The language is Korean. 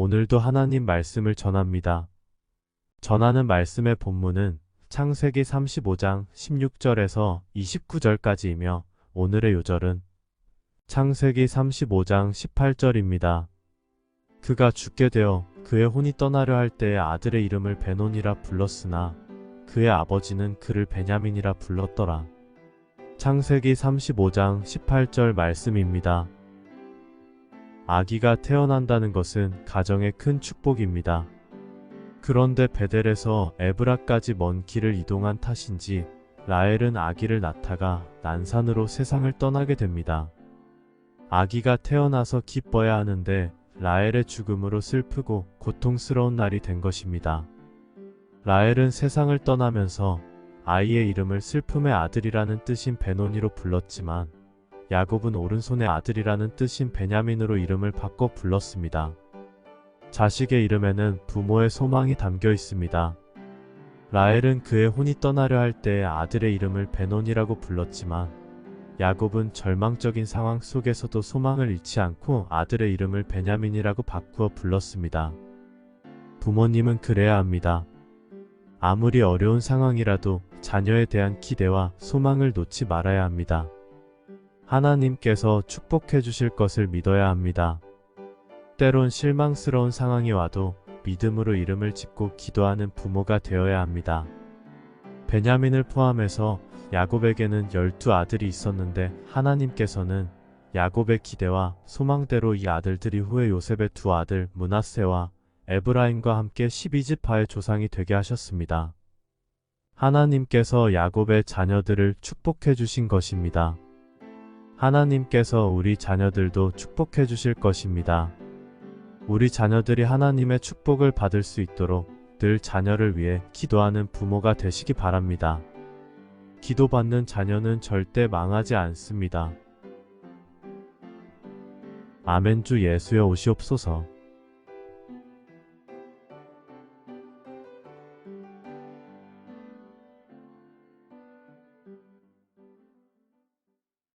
오늘도 하나님 말씀을 전합니다. 전하는 말씀의 본문은 창세기 35장 16절에서 29절까지이며 오늘의 요절은 창세기 35장 18절입니다. 그가 죽게 되어 그의 혼이 떠나려 할 때에 아들의 이름을 베논이라 불렀으나 그의 아버지는 그를 베냐민이라 불렀더라. 창세기 35장 18절 말씀입니다. 아기가 태어난다는 것은 가정의 큰 축복입니다. 그런데 베델에서 에브라까지 먼 길을 이동한 탓인지 라헬은 아기를 낳다가 난산으로 세상을 떠나게 됩니다. 아기가 태어나서 기뻐야 하는데 라헬의 죽음으로 슬프고 고통스러운 날이 된 것입니다. 라헬은 세상을 떠나면서 아이의 이름을 슬픔의 아들이라는 뜻인 베노니로 불렀지만 야곱은 오른손의 아들이라는 뜻인 베냐민으로 이름을 바꿔 불렀습니다. 자식의 이름에는 부모의 소망이 담겨 있습니다. 라헬은 그의 혼이 떠나려 할 때에 아들의 이름을 베논이라고 불렀지만 야곱은 절망적인 상황 속에서도 소망을 잃지 않고 아들의 이름을 베냐민이라고 바꾸어 불렀습니다. 부모님은 그래야 합니다. 아무리 어려운 상황이라도 자녀에 대한 기대와 소망을 놓지 말아야 합니다. 하나님께서 축복해 주실 것을 믿어야 합니다. 때론 실망스러운 상황이 와도 믿음으로 이름을 짓고 기도하는 부모가 되어야 합니다. 베냐민을 포함해서 야곱에게는 열두 아들이 있었는데 하나님께서는 야곱의 기대와 소망대로 이 아들들이 후에 요셉의 두 아들 문하세와 에브라임과 함께 12지파의 조상이 되게 하셨습니다. 하나님께서 야곱의 자녀들을 축복해 주신 것입니다. 하나님께서 우리 자녀들도 축복해 주실 것입니다. 우리 자녀들이 하나님의 축복을 받을 수 있도록 늘 자녀를 위해 기도하는 부모가 되시기 바랍니다. 기도받는 자녀는 절대 망하지 않습니다. 아멘 주 예수여 오시옵소서.